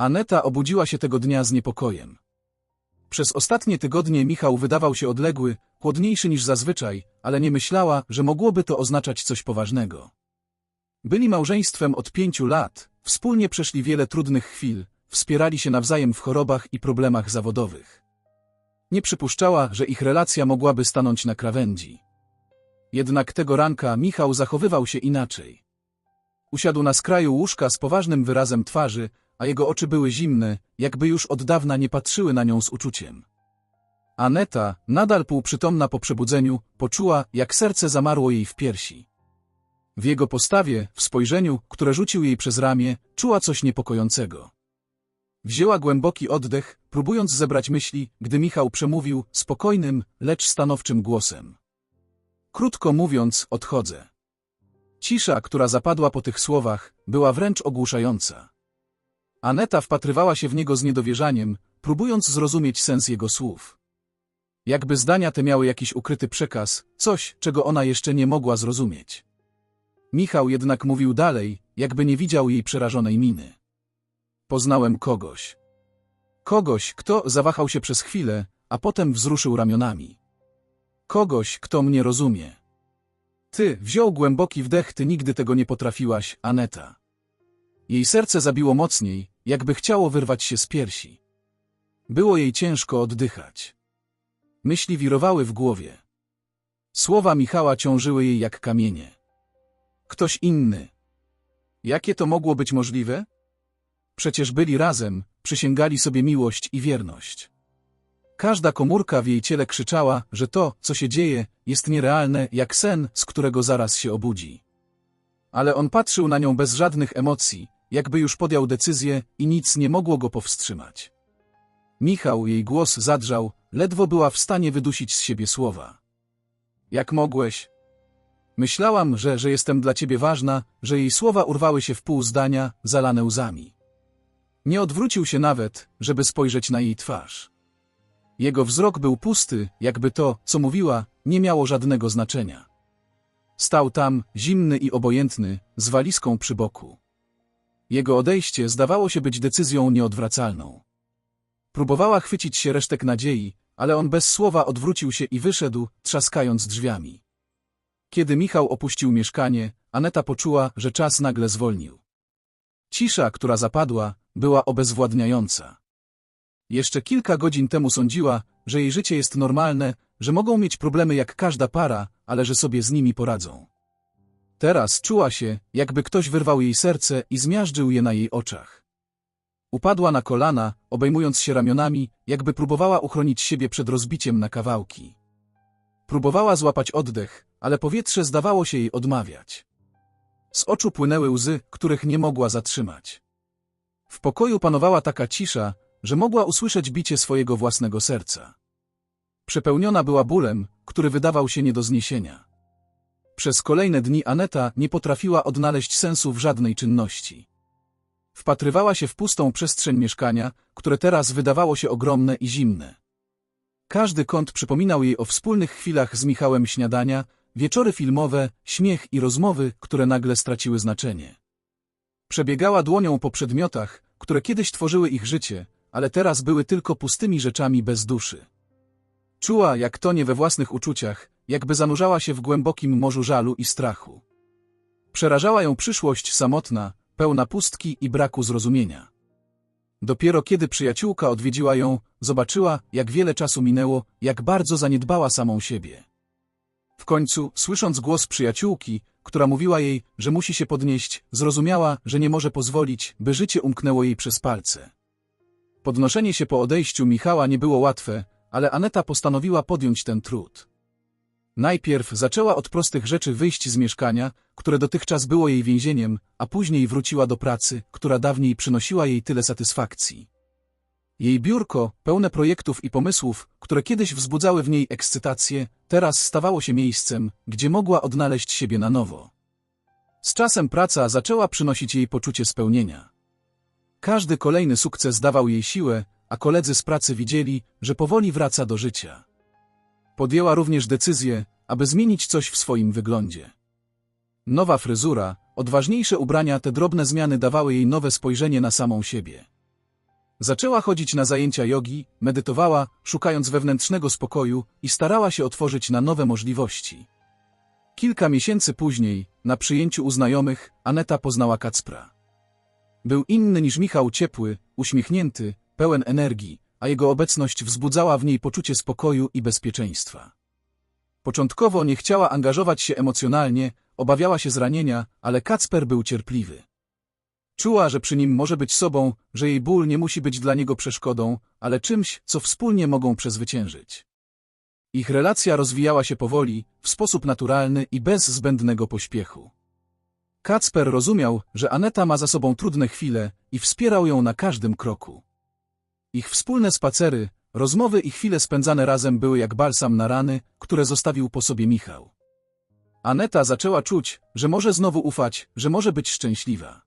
Aneta obudziła się tego dnia z niepokojem. Przez ostatnie tygodnie Michał wydawał się odległy, chłodniejszy niż zazwyczaj, ale nie myślała, że mogłoby to oznaczać coś poważnego. Byli małżeństwem od pięciu lat, wspólnie przeszli wiele trudnych chwil, wspierali się nawzajem w chorobach i problemach zawodowych. Nie przypuszczała, że ich relacja mogłaby stanąć na krawędzi. Jednak tego ranka Michał zachowywał się inaczej. Usiadł na skraju łóżka z poważnym wyrazem twarzy, a jego oczy były zimne, jakby już od dawna nie patrzyły na nią z uczuciem. Aneta, nadal półprzytomna po przebudzeniu, poczuła, jak serce zamarło jej w piersi. W jego postawie, w spojrzeniu, które rzucił jej przez ramię, czuła coś niepokojącego. Wzięła głęboki oddech, próbując zebrać myśli, gdy Michał przemówił spokojnym, lecz stanowczym głosem. Krótko mówiąc, odchodzę. Cisza, która zapadła po tych słowach, była wręcz ogłuszająca. Aneta wpatrywała się w niego z niedowierzaniem, próbując zrozumieć sens jego słów. Jakby zdania te miały jakiś ukryty przekaz, coś, czego ona jeszcze nie mogła zrozumieć. Michał jednak mówił dalej, jakby nie widział jej przerażonej miny. Poznałem kogoś. Kogoś, kto zawahał się przez chwilę, a potem wzruszył ramionami. Kogoś, kto mnie rozumie. Ty, wziął głęboki wdech, ty nigdy tego nie potrafiłaś, Aneta. Jej serce zabiło mocniej, jakby chciało wyrwać się z piersi. Było jej ciężko oddychać. Myśli wirowały w głowie. Słowa Michała ciążyły jej jak kamienie. Ktoś inny. Jakie to mogło być możliwe? Przecież byli razem, przysięgali sobie miłość i wierność. Każda komórka w jej ciele krzyczała, że to, co się dzieje, jest nierealne, jak sen, z którego zaraz się obudzi. Ale on patrzył na nią bez żadnych emocji, jakby już podjął decyzję i nic nie mogło go powstrzymać. Michał, jej głos zadrżał, ledwo była w stanie wydusić z siebie słowa. Jak mogłeś? Myślałam, że, że jestem dla ciebie ważna, że jej słowa urwały się w pół zdania, zalane łzami. Nie odwrócił się nawet, żeby spojrzeć na jej twarz. Jego wzrok był pusty, jakby to, co mówiła, nie miało żadnego znaczenia. Stał tam, zimny i obojętny, z walizką przy boku. Jego odejście zdawało się być decyzją nieodwracalną. Próbowała chwycić się resztek nadziei, ale on bez słowa odwrócił się i wyszedł, trzaskając drzwiami. Kiedy Michał opuścił mieszkanie, Aneta poczuła, że czas nagle zwolnił. Cisza, która zapadła, była obezwładniająca. Jeszcze kilka godzin temu sądziła, że jej życie jest normalne, że mogą mieć problemy jak każda para, ale że sobie z nimi poradzą. Teraz czuła się, jakby ktoś wyrwał jej serce i zmiażdżył je na jej oczach. Upadła na kolana, obejmując się ramionami, jakby próbowała uchronić siebie przed rozbiciem na kawałki. Próbowała złapać oddech, ale powietrze zdawało się jej odmawiać. Z oczu płynęły łzy, których nie mogła zatrzymać. W pokoju panowała taka cisza, że mogła usłyszeć bicie swojego własnego serca. Przepełniona była bólem, który wydawał się nie do zniesienia. Przez kolejne dni Aneta nie potrafiła odnaleźć sensu w żadnej czynności. Wpatrywała się w pustą przestrzeń mieszkania, które teraz wydawało się ogromne i zimne. Każdy kąt przypominał jej o wspólnych chwilach z Michałem śniadania, wieczory filmowe, śmiech i rozmowy, które nagle straciły znaczenie. Przebiegała dłonią po przedmiotach, które kiedyś tworzyły ich życie, ale teraz były tylko pustymi rzeczami bez duszy. Czuła, jak tonie we własnych uczuciach, jakby zanurzała się w głębokim morzu żalu i strachu. Przerażała ją przyszłość samotna, pełna pustki i braku zrozumienia. Dopiero kiedy przyjaciółka odwiedziła ją, zobaczyła, jak wiele czasu minęło, jak bardzo zaniedbała samą siebie. W końcu, słysząc głos przyjaciółki, która mówiła jej, że musi się podnieść, zrozumiała, że nie może pozwolić, by życie umknęło jej przez palce. Podnoszenie się po odejściu Michała nie było łatwe, ale Aneta postanowiła podjąć ten trud. Najpierw zaczęła od prostych rzeczy wyjść z mieszkania, które dotychczas było jej więzieniem, a później wróciła do pracy, która dawniej przynosiła jej tyle satysfakcji. Jej biurko, pełne projektów i pomysłów, które kiedyś wzbudzały w niej ekscytację, teraz stawało się miejscem, gdzie mogła odnaleźć siebie na nowo. Z czasem praca zaczęła przynosić jej poczucie spełnienia. Każdy kolejny sukces dawał jej siłę, a koledzy z pracy widzieli, że powoli wraca do życia. Podjęła również decyzję, aby zmienić coś w swoim wyglądzie. Nowa fryzura, odważniejsze ubrania, te drobne zmiany dawały jej nowe spojrzenie na samą siebie. Zaczęła chodzić na zajęcia jogi, medytowała, szukając wewnętrznego spokoju i starała się otworzyć na nowe możliwości. Kilka miesięcy później, na przyjęciu u znajomych, Aneta poznała Kacpra. Był inny niż Michał ciepły, uśmiechnięty, pełen energii, a jego obecność wzbudzała w niej poczucie spokoju i bezpieczeństwa. Początkowo nie chciała angażować się emocjonalnie, obawiała się zranienia, ale Kacper był cierpliwy. Czuła, że przy nim może być sobą, że jej ból nie musi być dla niego przeszkodą, ale czymś, co wspólnie mogą przezwyciężyć. Ich relacja rozwijała się powoli, w sposób naturalny i bez zbędnego pośpiechu. Kacper rozumiał, że Aneta ma za sobą trudne chwile i wspierał ją na każdym kroku. Ich wspólne spacery, rozmowy i chwile spędzane razem były jak balsam na rany, które zostawił po sobie Michał. Aneta zaczęła czuć, że może znowu ufać, że może być szczęśliwa.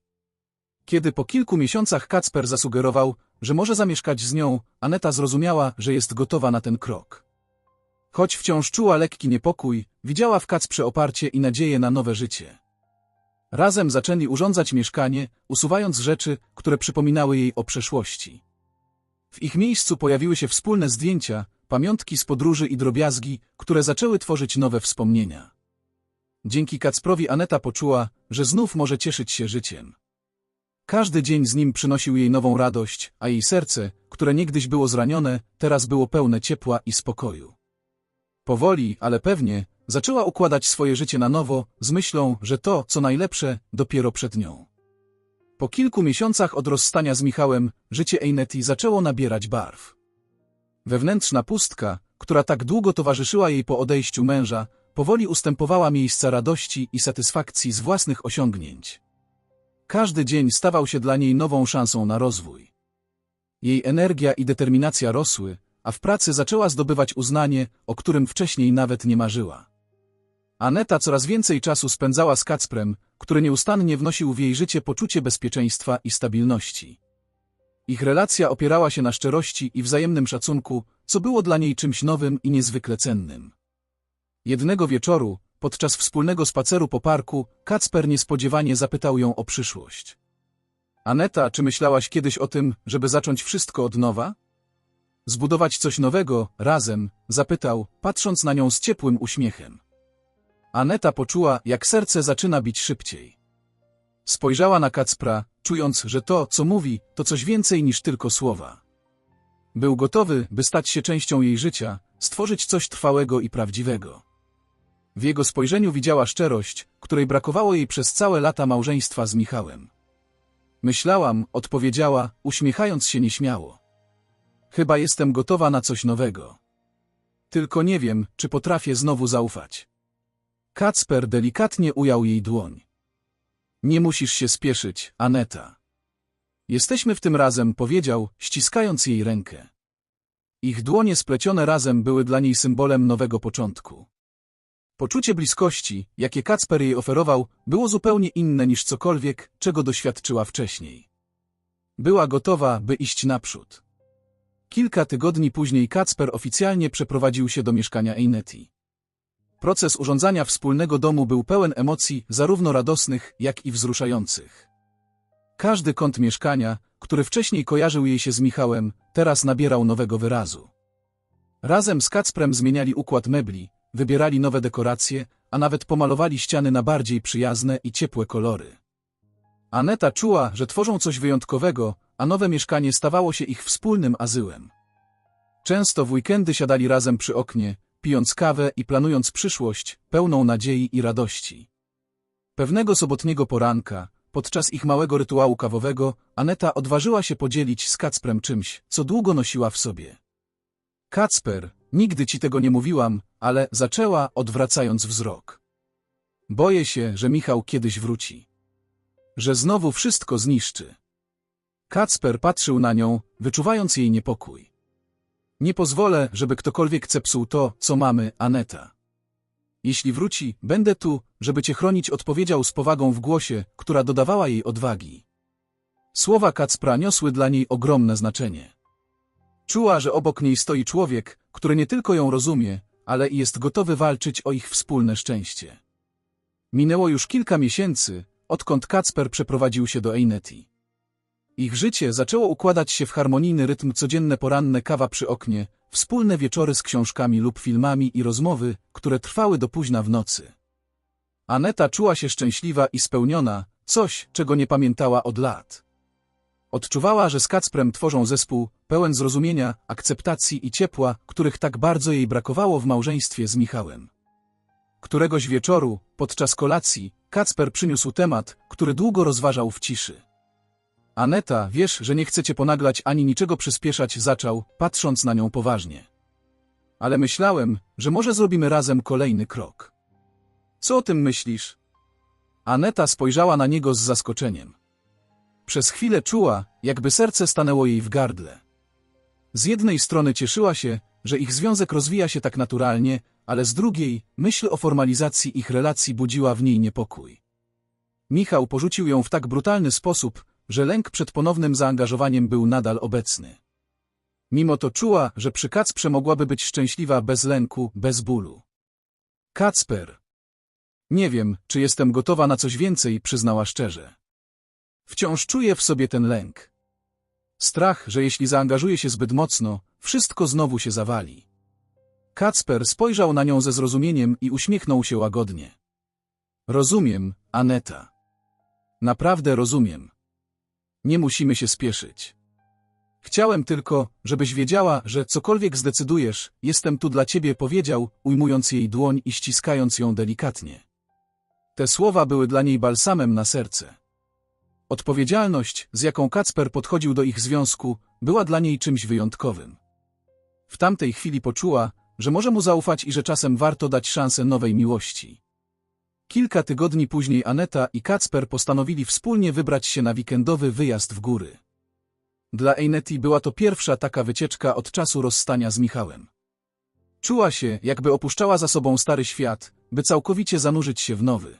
Kiedy po kilku miesiącach Kacper zasugerował, że może zamieszkać z nią, Aneta zrozumiała, że jest gotowa na ten krok. Choć wciąż czuła lekki niepokój, widziała w Kacprze oparcie i nadzieję na nowe życie. Razem zaczęli urządzać mieszkanie, usuwając rzeczy, które przypominały jej o przeszłości. W ich miejscu pojawiły się wspólne zdjęcia, pamiątki z podróży i drobiazgi, które zaczęły tworzyć nowe wspomnienia. Dzięki Kacprowi Aneta poczuła, że znów może cieszyć się życiem. Każdy dzień z nim przynosił jej nową radość, a jej serce, które niegdyś było zranione, teraz było pełne ciepła i spokoju. Powoli, ale pewnie, zaczęła układać swoje życie na nowo, z myślą, że to, co najlepsze, dopiero przed nią. Po kilku miesiącach od rozstania z Michałem, życie Eineti zaczęło nabierać barw. Wewnętrzna pustka, która tak długo towarzyszyła jej po odejściu męża, powoli ustępowała miejsca radości i satysfakcji z własnych osiągnięć. Każdy dzień stawał się dla niej nową szansą na rozwój. Jej energia i determinacja rosły, a w pracy zaczęła zdobywać uznanie, o którym wcześniej nawet nie marzyła. Aneta coraz więcej czasu spędzała z Kacprem, który nieustannie wnosił w jej życie poczucie bezpieczeństwa i stabilności. Ich relacja opierała się na szczerości i wzajemnym szacunku, co było dla niej czymś nowym i niezwykle cennym. Jednego wieczoru, podczas wspólnego spaceru po parku, Kacper niespodziewanie zapytał ją o przyszłość. Aneta, czy myślałaś kiedyś o tym, żeby zacząć wszystko od nowa? Zbudować coś nowego, razem, zapytał, patrząc na nią z ciepłym uśmiechem. Aneta poczuła, jak serce zaczyna bić szybciej. Spojrzała na Kacpra, czując, że to, co mówi, to coś więcej niż tylko słowa. Był gotowy, by stać się częścią jej życia, stworzyć coś trwałego i prawdziwego. W jego spojrzeniu widziała szczerość, której brakowało jej przez całe lata małżeństwa z Michałem. Myślałam, odpowiedziała, uśmiechając się nieśmiało. Chyba jestem gotowa na coś nowego. Tylko nie wiem, czy potrafię znowu zaufać. Kacper delikatnie ujął jej dłoń. Nie musisz się spieszyć, Aneta. Jesteśmy w tym razem, powiedział, ściskając jej rękę. Ich dłonie splecione razem były dla niej symbolem nowego początku. Poczucie bliskości, jakie Kacper jej oferował, było zupełnie inne niż cokolwiek, czego doświadczyła wcześniej. Była gotowa, by iść naprzód. Kilka tygodni później Kacper oficjalnie przeprowadził się do mieszkania Eineti. Proces urządzania wspólnego domu był pełen emocji, zarówno radosnych, jak i wzruszających. Każdy kąt mieszkania, który wcześniej kojarzył jej się z Michałem, teraz nabierał nowego wyrazu. Razem z Kacprem zmieniali układ mebli, wybierali nowe dekoracje, a nawet pomalowali ściany na bardziej przyjazne i ciepłe kolory. Aneta czuła, że tworzą coś wyjątkowego, a nowe mieszkanie stawało się ich wspólnym azyłem. Często w weekendy siadali razem przy oknie, pijąc kawę i planując przyszłość, pełną nadziei i radości. Pewnego sobotniego poranka, podczas ich małego rytuału kawowego, Aneta odważyła się podzielić z Kacprem czymś, co długo nosiła w sobie. Kacper, nigdy ci tego nie mówiłam, ale zaczęła, odwracając wzrok. Boję się, że Michał kiedyś wróci. Że znowu wszystko zniszczy. Kacper patrzył na nią, wyczuwając jej niepokój. Nie pozwolę, żeby ktokolwiek zepsuł to, co mamy, Aneta. Jeśli wróci, będę tu, żeby cię chronić, odpowiedział z powagą w głosie, która dodawała jej odwagi. Słowa Kacpra niosły dla niej ogromne znaczenie. Czuła, że obok niej stoi człowiek, który nie tylko ją rozumie, ale i jest gotowy walczyć o ich wspólne szczęście. Minęło już kilka miesięcy, odkąd Kacper przeprowadził się do Eineti. Ich życie zaczęło układać się w harmonijny rytm codzienne poranne kawa przy oknie, wspólne wieczory z książkami lub filmami i rozmowy, które trwały do późna w nocy. Aneta czuła się szczęśliwa i spełniona, coś, czego nie pamiętała od lat. Odczuwała, że z Kacprem tworzą zespół, pełen zrozumienia, akceptacji i ciepła, których tak bardzo jej brakowało w małżeństwie z Michałem. Któregoś wieczoru, podczas kolacji, Kacper przyniósł temat, który długo rozważał w ciszy. Aneta, wiesz, że nie chcecie ponaglać ani niczego przyspieszać, zaczął, patrząc na nią poważnie. Ale myślałem, że może zrobimy razem kolejny krok. Co o tym myślisz? Aneta spojrzała na niego z zaskoczeniem. Przez chwilę czuła, jakby serce stanęło jej w gardle. Z jednej strony cieszyła się, że ich związek rozwija się tak naturalnie, ale z drugiej myśl o formalizacji ich relacji budziła w niej niepokój. Michał porzucił ją w tak brutalny sposób, że lęk przed ponownym zaangażowaniem był nadal obecny. Mimo to czuła, że przy Kacprze mogłaby być szczęśliwa bez lęku, bez bólu. Kacper. Nie wiem, czy jestem gotowa na coś więcej, przyznała szczerze. Wciąż czuję w sobie ten lęk. Strach, że jeśli zaangażuje się zbyt mocno, wszystko znowu się zawali. Kacper spojrzał na nią ze zrozumieniem i uśmiechnął się łagodnie. Rozumiem, Aneta. Naprawdę rozumiem. Nie musimy się spieszyć. Chciałem tylko, żebyś wiedziała, że cokolwiek zdecydujesz, jestem tu dla ciebie, powiedział, ujmując jej dłoń i ściskając ją delikatnie. Te słowa były dla niej balsamem na serce. Odpowiedzialność, z jaką Kacper podchodził do ich związku, była dla niej czymś wyjątkowym. W tamtej chwili poczuła, że może mu zaufać i że czasem warto dać szansę nowej miłości. Kilka tygodni później Aneta i Kacper postanowili wspólnie wybrać się na weekendowy wyjazd w góry. Dla Eineti była to pierwsza taka wycieczka od czasu rozstania z Michałem. Czuła się, jakby opuszczała za sobą stary świat, by całkowicie zanurzyć się w nowy.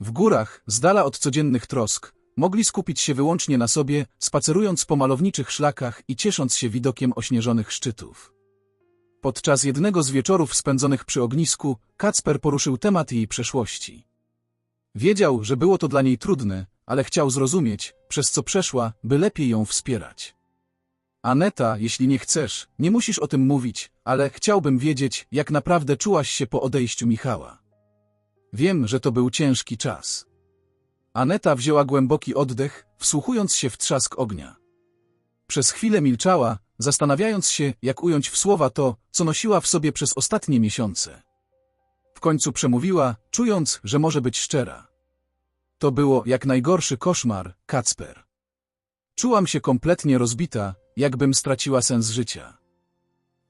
W górach, z dala od codziennych trosk, mogli skupić się wyłącznie na sobie, spacerując po malowniczych szlakach i ciesząc się widokiem ośnieżonych szczytów. Podczas jednego z wieczorów spędzonych przy ognisku, Kacper poruszył temat jej przeszłości. Wiedział, że było to dla niej trudne, ale chciał zrozumieć, przez co przeszła, by lepiej ją wspierać. Aneta, jeśli nie chcesz, nie musisz o tym mówić, ale chciałbym wiedzieć, jak naprawdę czułaś się po odejściu Michała. Wiem, że to był ciężki czas. Aneta wzięła głęboki oddech, wsłuchując się w trzask ognia. Przez chwilę milczała, zastanawiając się, jak ująć w słowa to, co nosiła w sobie przez ostatnie miesiące. W końcu przemówiła, czując, że może być szczera. To było jak najgorszy koszmar, Kacper. Czułam się kompletnie rozbita, jakbym straciła sens życia.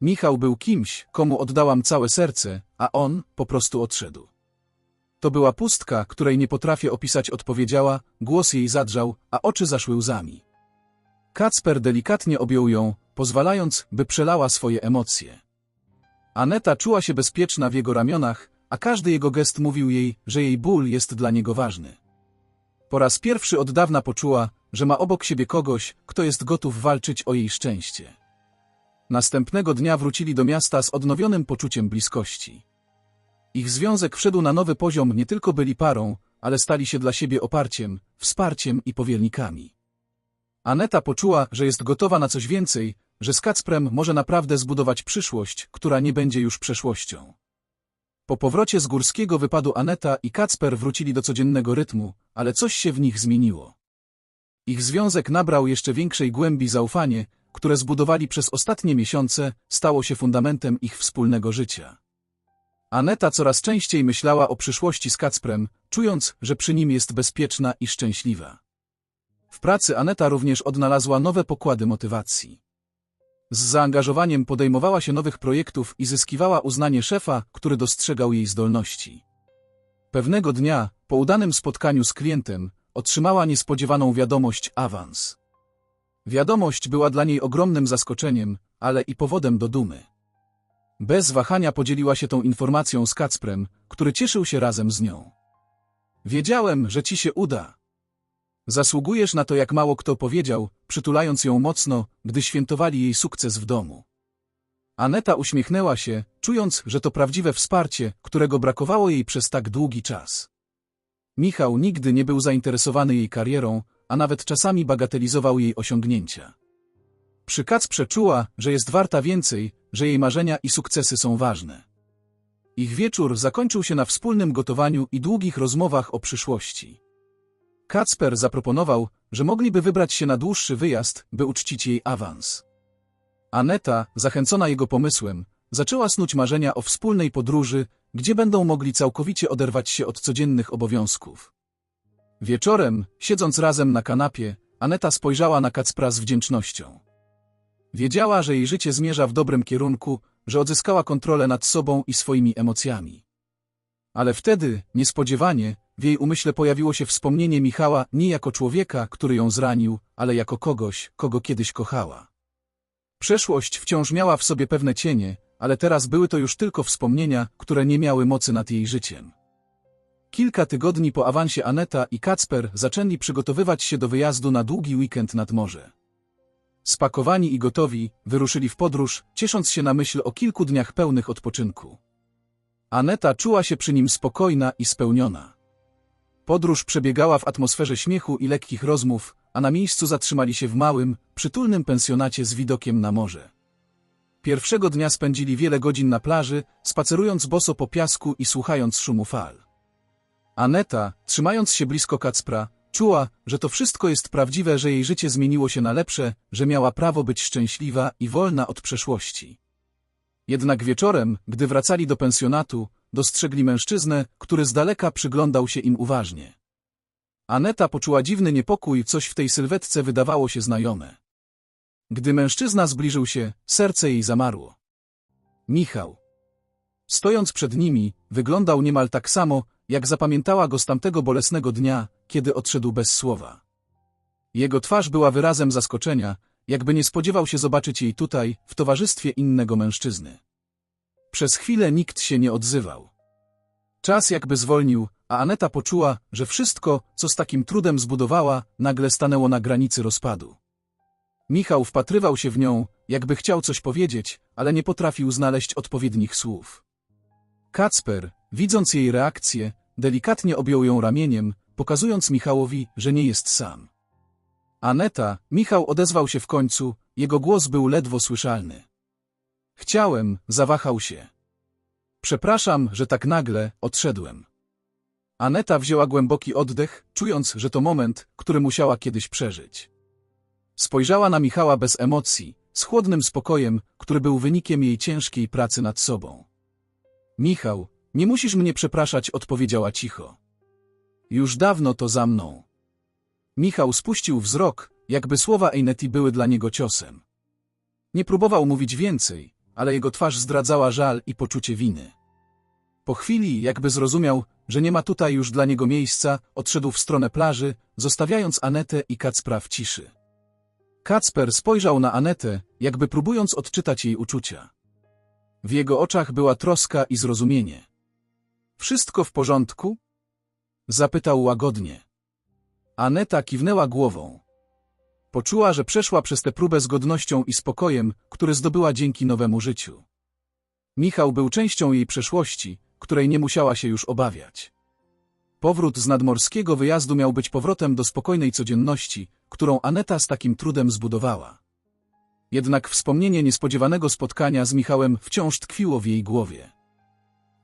Michał był kimś, komu oddałam całe serce, a on po prostu odszedł. To była pustka, której nie potrafię opisać, odpowiedziała, głos jej zadrżał, a oczy zaszły łzami. Kacper delikatnie objął ją, pozwalając, by przelała swoje emocje. Aneta czuła się bezpieczna w jego ramionach, a każdy jego gest mówił jej, że jej ból jest dla niego ważny. Po raz pierwszy od dawna poczuła, że ma obok siebie kogoś, kto jest gotów walczyć o jej szczęście. Następnego dnia wrócili do miasta z odnowionym poczuciem bliskości. Ich związek wszedł na nowy poziom, nie tylko byli parą, ale stali się dla siebie oparciem, wsparciem i powiernikami. Aneta poczuła, że jest gotowa na coś więcej, że z Kacprem może naprawdę zbudować przyszłość, która nie będzie już przeszłością. Po powrocie z górskiego wypadu Aneta i Kacper wrócili do codziennego rytmu, ale coś się w nich zmieniło. Ich związek nabrał jeszcze większej głębi zaufanie, które zbudowali przez ostatnie miesiące, stało się fundamentem ich wspólnego życia. Aneta coraz częściej myślała o przyszłości z Kacprem, czując, że przy nim jest bezpieczna i szczęśliwa. W pracy Aneta również odnalazła nowe pokłady motywacji. Z zaangażowaniem podejmowała się nowych projektów i zyskiwała uznanie szefa, który dostrzegał jej zdolności. Pewnego dnia, po udanym spotkaniu z klientem, otrzymała niespodziewaną wiadomość awans. Wiadomość była dla niej ogromnym zaskoczeniem, ale i powodem do dumy. Bez wahania podzieliła się tą informacją z Kacprem, który cieszył się razem z nią. Wiedziałem, że ci się uda. Zasługujesz na to, jak mało kto powiedział, przytulając ją mocno, gdy świętowali jej sukces w domu. Aneta uśmiechnęła się, czując, że to prawdziwe wsparcie, którego brakowało jej przez tak długi czas. Michał nigdy nie był zainteresowany jej karierą, a nawet czasami bagatelizował jej osiągnięcia. Przy Kacprze czuła, że jest warta więcej, że jej marzenia i sukcesy są ważne. Ich wieczór zakończył się na wspólnym gotowaniu i długich rozmowach o przyszłości. Kacper zaproponował, że mogliby wybrać się na dłuższy wyjazd, by uczcić jej awans. Aneta, zachęcona jego pomysłem, zaczęła snuć marzenia o wspólnej podróży, gdzie będą mogli całkowicie oderwać się od codziennych obowiązków. Wieczorem, siedząc razem na kanapie, Aneta spojrzała na Kacpra z wdzięcznością. Wiedziała, że jej życie zmierza w dobrym kierunku, że odzyskała kontrolę nad sobą i swoimi emocjami. Ale wtedy, niespodziewanie, w jej umyśle pojawiło się wspomnienie Michała nie jako człowieka, który ją zranił, ale jako kogoś, kogo kiedyś kochała. Przeszłość wciąż miała w sobie pewne cienie, ale teraz były to już tylko wspomnienia, które nie miały mocy nad jej życiem. Kilka tygodni po awansie Aneta i Kacper zaczęli przygotowywać się do wyjazdu na długi weekend nad morze. Spakowani i gotowi, wyruszyli w podróż, ciesząc się na myśl o kilku dniach pełnych odpoczynku. Aneta czuła się przy nim spokojna i spełniona. Podróż przebiegała w atmosferze śmiechu i lekkich rozmów, a na miejscu zatrzymali się w małym, przytulnym pensjonacie z widokiem na morze. Pierwszego dnia spędzili wiele godzin na plaży, spacerując boso po piasku i słuchając szumu fal. Aneta, trzymając się blisko Kacpra, czuła, że to wszystko jest prawdziwe, że jej życie zmieniło się na lepsze, że miała prawo być szczęśliwa i wolna od przeszłości. Jednak wieczorem, gdy wracali do pensjonatu, dostrzegli mężczyznę, który z daleka przyglądał się im uważnie. Aneta poczuła dziwny niepokój, coś w tej sylwetce wydawało się znajome. Gdy mężczyzna zbliżył się, serce jej zamarło. Michał. Stojąc przed nimi, wyglądał niemal tak samo, jak zapamiętała go z tamtego bolesnego dnia, kiedy odszedł bez słowa. Jego twarz była wyrazem zaskoczenia, jakby nie spodziewał się zobaczyć jej tutaj, w towarzystwie innego mężczyzny. Przez chwilę nikt się nie odzywał. Czas jakby zwolnił, a Aneta poczuła, że wszystko, co z takim trudem zbudowała, nagle stanęło na granicy rozpadu. Michał wpatrywał się w nią, jakby chciał coś powiedzieć, ale nie potrafił znaleźć odpowiednich słów. Kacper, widząc jej reakcję, delikatnie objął ją ramieniem, pokazując Michałowi, że nie jest sam. Aneta, Michał odezwał się w końcu, jego głos był ledwo słyszalny. Chciałem, zawahał się. Przepraszam, że tak nagle odszedłem. Aneta wzięła głęboki oddech, czując, że to moment, który musiała kiedyś przeżyć. Spojrzała na Michała bez emocji, z chłodnym spokojem, który był wynikiem jej ciężkiej pracy nad sobą. Michał, nie musisz mnie przepraszać, odpowiedziała cicho. Już dawno to za mną. Michał spuścił wzrok, jakby słowa Eineti były dla niego ciosem. Nie próbował mówić więcej, ale jego twarz zdradzała żal i poczucie winy. Po chwili, jakby zrozumiał, że nie ma tutaj już dla niego miejsca, odszedł w stronę plaży, zostawiając Anetę i Kacpra w ciszy. Kacper spojrzał na Anetę, jakby próbując odczytać jej uczucia. W jego oczach była troska i zrozumienie. Wszystko w porządku? Zapytał łagodnie. Aneta kiwnęła głową. Poczuła, że przeszła przez tę próbę z godnością i spokojem, które zdobyła dzięki nowemu życiu. Michał był częścią jej przeszłości, której nie musiała się już obawiać. Powrót z nadmorskiego wyjazdu miał być powrotem do spokojnej codzienności, którą Aneta z takim trudem zbudowała. Jednak wspomnienie niespodziewanego spotkania z Michałem wciąż tkwiło w jej głowie.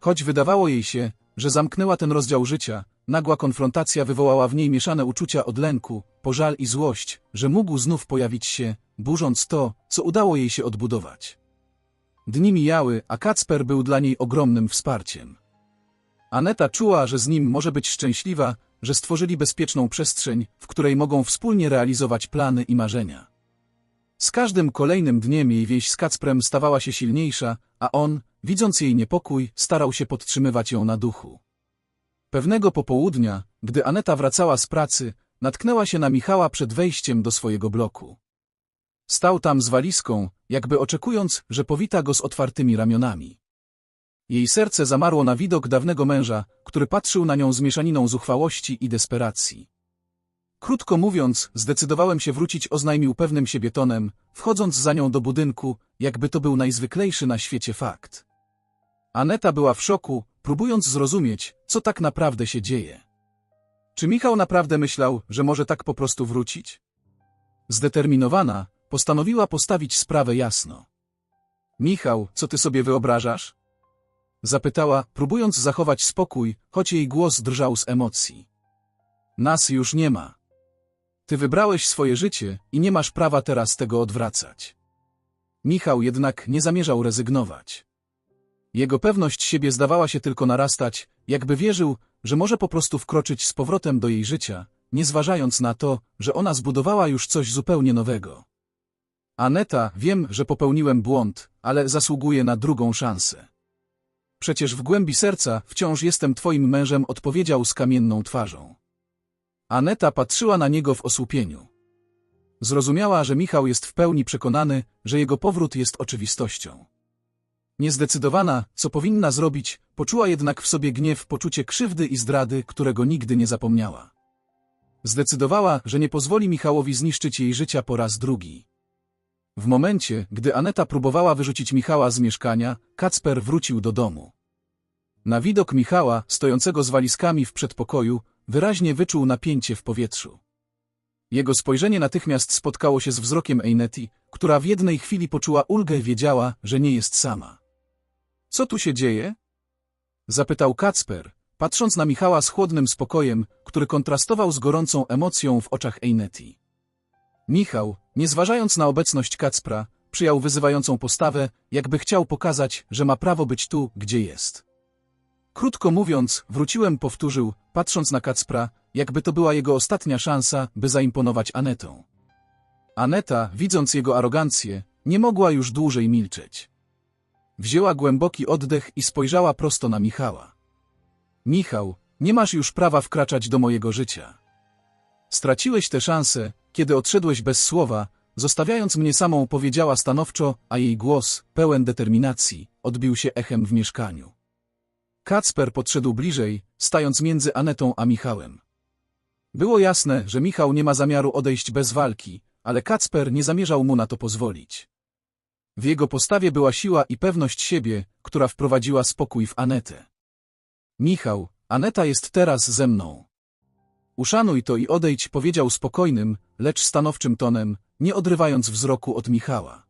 Choć wydawało jej się, że zamknęła ten rozdział życia, nagła konfrontacja wywołała w niej mieszane uczucia od lęku, pożal i złość, że mógł znów pojawić się, burząc to, co udało jej się odbudować. Dni mijały, a Kacper był dla niej ogromnym wsparciem. Aneta czuła, że z nim może być szczęśliwa, że stworzyli bezpieczną przestrzeń, w której mogą wspólnie realizować plany i marzenia. Z każdym kolejnym dniem jej więź z Kacprem stawała się silniejsza, a on, widząc jej niepokój, starał się podtrzymywać ją na duchu. Pewnego popołudnia, gdy Aneta wracała z pracy, natknęła się na Michała przed wejściem do swojego bloku. Stał tam z walizką, jakby oczekując, że powita go z otwartymi ramionami. Jej serce zamarło na widok dawnego męża, który patrzył na nią z mieszaniną zuchwałości i desperacji. Krótko mówiąc, zdecydowałem się wrócić oznajmił pewnym siebie tonem, wchodząc za nią do budynku, jakby to był najzwyklejszy na świecie fakt. Aneta była w szoku, próbując zrozumieć, co tak naprawdę się dzieje. Czy Michał naprawdę myślał, że może tak po prostu wrócić? Zdeterminowana, postanowiła postawić sprawę jasno. Michał, co ty sobie wyobrażasz? Zapytała, próbując zachować spokój, choć jej głos drżał z emocji. Nas już nie ma. Ty wybrałeś swoje życie i nie masz prawa teraz tego odwracać. Michał jednak nie zamierzał rezygnować. Jego pewność siebie zdawała się tylko narastać, jakby wierzył, że może po prostu wkroczyć z powrotem do jej życia, nie zważając na to, że ona zbudowała już coś zupełnie nowego. Aneta, wiem, że popełniłem błąd, ale zasługuję na drugą szansę. Przecież w głębi serca wciąż jestem twoim mężem, odpowiedział z kamienną twarzą. Aneta patrzyła na niego w osłupieniu. Zrozumiała, że Michał jest w pełni przekonany, że jego powrót jest oczywistością. Niezdecydowana, co powinna zrobić, poczuła jednak w sobie gniew, poczucie krzywdy i zdrady, którego nigdy nie zapomniała. Zdecydowała, że nie pozwoli Michałowi zniszczyć jej życia po raz drugi. W momencie, gdy Aneta próbowała wyrzucić Michała z mieszkania, Kacper wrócił do domu. Na widok Michała, stojącego z walizkami w przedpokoju, wyraźnie wyczuł napięcie w powietrzu. Jego spojrzenie natychmiast spotkało się z wzrokiem Eineti, która w jednej chwili poczuła ulgę i wiedziała, że nie jest sama. Co tu się dzieje? Zapytał Kacper, patrząc na Michała z chłodnym spokojem, który kontrastował z gorącą emocją w oczach Eineti. Michał, nie zważając na obecność Kacpra, przyjął wyzywającą postawę, jakby chciał pokazać, że ma prawo być tu, gdzie jest. Krótko mówiąc, wróciłem, powtórzył, patrząc na Kacpra, jakby to była jego ostatnia szansa, by zaimponować Anetą. Aneta, widząc jego arogancję, nie mogła już dłużej milczeć. Wzięła głęboki oddech i spojrzała prosto na Michała. Michał, nie masz już prawa wkraczać do mojego życia. Straciłeś tę szansę, kiedy odszedłeś bez słowa, zostawiając mnie samą powiedziała stanowczo, a jej głos, pełen determinacji, odbił się echem w mieszkaniu. Kacper podszedł bliżej, stając między Anetą a Michałem. Było jasne, że Michał nie ma zamiaru odejść bez walki, ale Kacper nie zamierzał mu na to pozwolić. W jego postawie była siła i pewność siebie, która wprowadziła spokój w Anetę. Michał, Aneta jest teraz ze mną. Uszanuj to i odejdź, powiedział spokojnym, lecz stanowczym tonem, nie odrywając wzroku od Michała.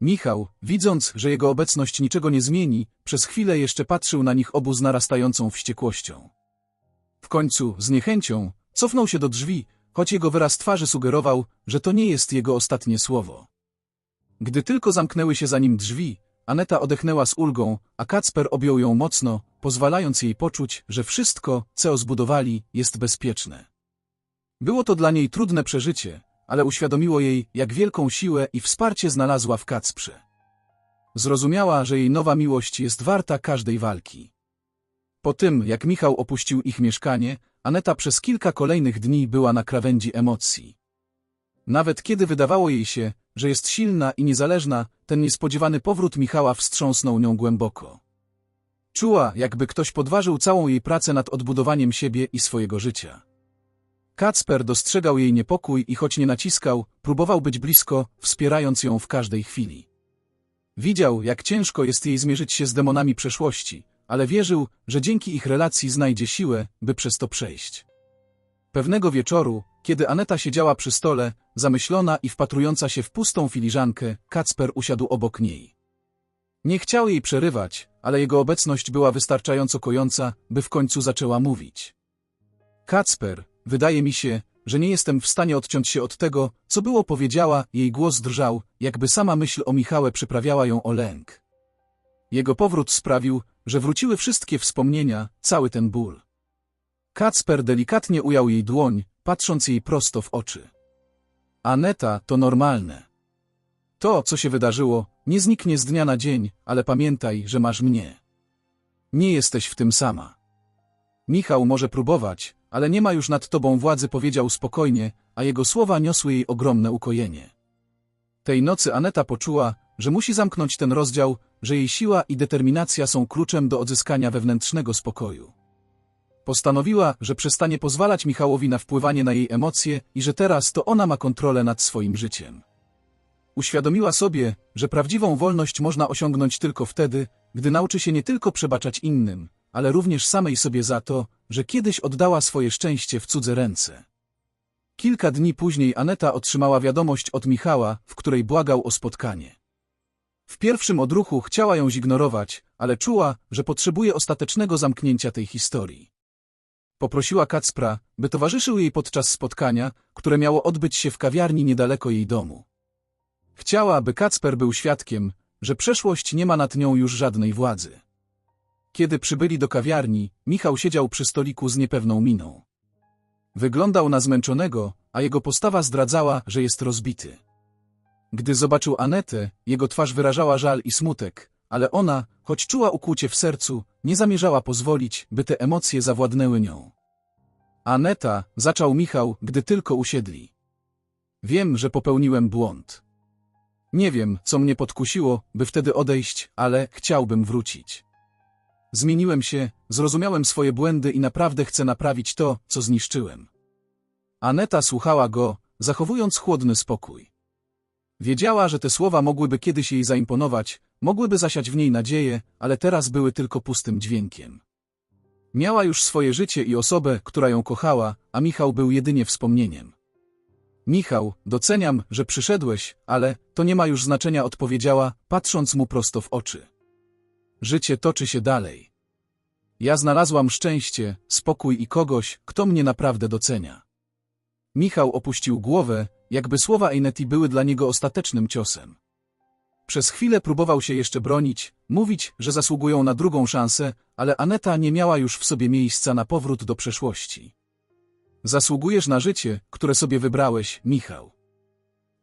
Michał, widząc, że jego obecność niczego nie zmieni, przez chwilę jeszcze patrzył na nich obu z narastającą wściekłością. W końcu, z niechęcią, cofnął się do drzwi, choć jego wyraz twarzy sugerował, że to nie jest jego ostatnie słowo. Gdy tylko zamknęły się za nim drzwi, Aneta odechnęła z ulgą, a Kacper objął ją mocno, pozwalając jej poczuć, że wszystko, co zbudowali, jest bezpieczne. Było to dla niej trudne przeżycie, ale uświadomiło jej, jak wielką siłę i wsparcie znalazła w Kacprze. Zrozumiała, że jej nowa miłość jest warta każdej walki. Po tym, jak Michał opuścił ich mieszkanie, Aneta przez kilka kolejnych dni była na krawędzi emocji. Nawet kiedy wydawało jej się, że jest silna i niezależna, ten niespodziewany powrót Michała wstrząsnął nią głęboko. Czuła, jakby ktoś podważył całą jej pracę nad odbudowaniem siebie i swojego życia. Kacper dostrzegał jej niepokój i choć nie naciskał, próbował być blisko, wspierając ją w każdej chwili. Widział, jak ciężko jest jej zmierzyć się z demonami przeszłości, ale wierzył, że dzięki ich relacji znajdzie siłę, by przez to przejść. Pewnego wieczoru, kiedy Aneta siedziała przy stole, zamyślona i wpatrująca się w pustą filiżankę, Kacper usiadł obok niej. Nie chciał jej przerywać, ale jego obecność była wystarczająco kojąca, by w końcu zaczęła mówić. Kacper, wydaje mi się, że nie jestem w stanie odciąć się od tego, co było powiedziała, jej głos drżał, jakby sama myśl o Michale przyprawiała ją o lęk. Jego powrót sprawił, że wróciły wszystkie wspomnienia, cały ten ból. Kacper delikatnie ujął jej dłoń, patrząc jej prosto w oczy. Aneta, to normalne. To, co się wydarzyło, nie zniknie z dnia na dzień, ale pamiętaj, że masz mnie. Nie jesteś w tym sama. Michał może próbować, ale nie ma już nad tobą władzy, powiedział spokojnie, a jego słowa niosły jej ogromne ukojenie. Tej nocy Aneta poczuła, że musi zamknąć ten rozdział, że jej siła i determinacja są kluczem do odzyskania wewnętrznego spokoju. Postanowiła, że przestanie pozwalać Michałowi na wpływanie na jej emocje i że teraz to ona ma kontrolę nad swoim życiem. Uświadomiła sobie, że prawdziwą wolność można osiągnąć tylko wtedy, gdy nauczy się nie tylko przebaczać innym, ale również samej sobie za to, że kiedyś oddała swoje szczęście w cudze ręce. Kilka dni później Aneta otrzymała wiadomość od Michała, w której błagał o spotkanie. W pierwszym odruchu chciała ją zignorować, ale czuła, że potrzebuje ostatecznego zamknięcia tej historii. Poprosiła Kacpra, by towarzyszył jej podczas spotkania, które miało odbyć się w kawiarni niedaleko jej domu. Chciała, by Kacper był świadkiem, że przeszłość nie ma nad nią już żadnej władzy. Kiedy przybyli do kawiarni, Michał siedział przy stoliku z niepewną miną. Wyglądał na zmęczonego, a jego postawa zdradzała, że jest rozbity. Gdy zobaczył Anetę, jego twarz wyrażała żal i smutek, ale ona, choć czuła ukłucie w sercu, nie zamierzała pozwolić, by te emocje zawładnęły nią. Aneta, zaczął Michał, gdy tylko usiedli. Wiem, że popełniłem błąd. Nie wiem, co mnie podkusiło, by wtedy odejść, ale chciałbym wrócić. Zmieniłem się, zrozumiałem swoje błędy i naprawdę chcę naprawić to, co zniszczyłem. Aneta słuchała go, zachowując chłodny spokój. Wiedziała, że te słowa mogłyby kiedyś jej zaimponować, mogłyby zasiać w niej nadzieję, ale teraz były tylko pustym dźwiękiem. Miała już swoje życie i osobę, która ją kochała, a Michał był jedynie wspomnieniem. Michał, doceniam, że przyszedłeś, ale to nie ma już znaczenia, odpowiedziała, patrząc mu prosto w oczy. Życie toczy się dalej. Ja znalazłam szczęście, spokój i kogoś, kto mnie naprawdę docenia. Michał opuścił głowę, jakby słowa Eineti były dla niego ostatecznym ciosem. Przez chwilę próbował się jeszcze bronić, mówić, że zasługują na drugą szansę, ale Aneta nie miała już w sobie miejsca na powrót do przeszłości. Zasługujesz na życie, które sobie wybrałeś, Michał.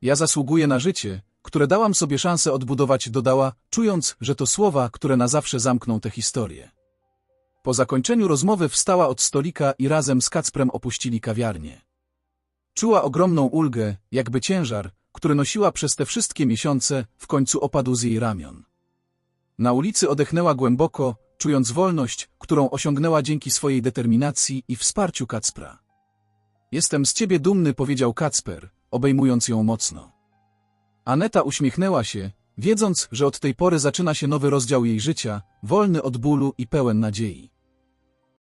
Ja zasługuję na życie, które dałam sobie szansę odbudować, dodała, czując, że to słowa, które na zawsze zamkną tę historię. Po zakończeniu rozmowy wstała od stolika i razem z Kacprem opuścili kawiarnię. Czuła ogromną ulgę, jakby ciężar, który nosiła przez te wszystkie miesiące, w końcu opadł z jej ramion. Na ulicy odechnęła głęboko, czując wolność, którą osiągnęła dzięki swojej determinacji i wsparciu Kacpra. Jestem z ciebie dumny, powiedział Kacper, obejmując ją mocno. Aneta uśmiechnęła się, wiedząc, że od tej pory zaczyna się nowy rozdział jej życia, wolny od bólu i pełen nadziei.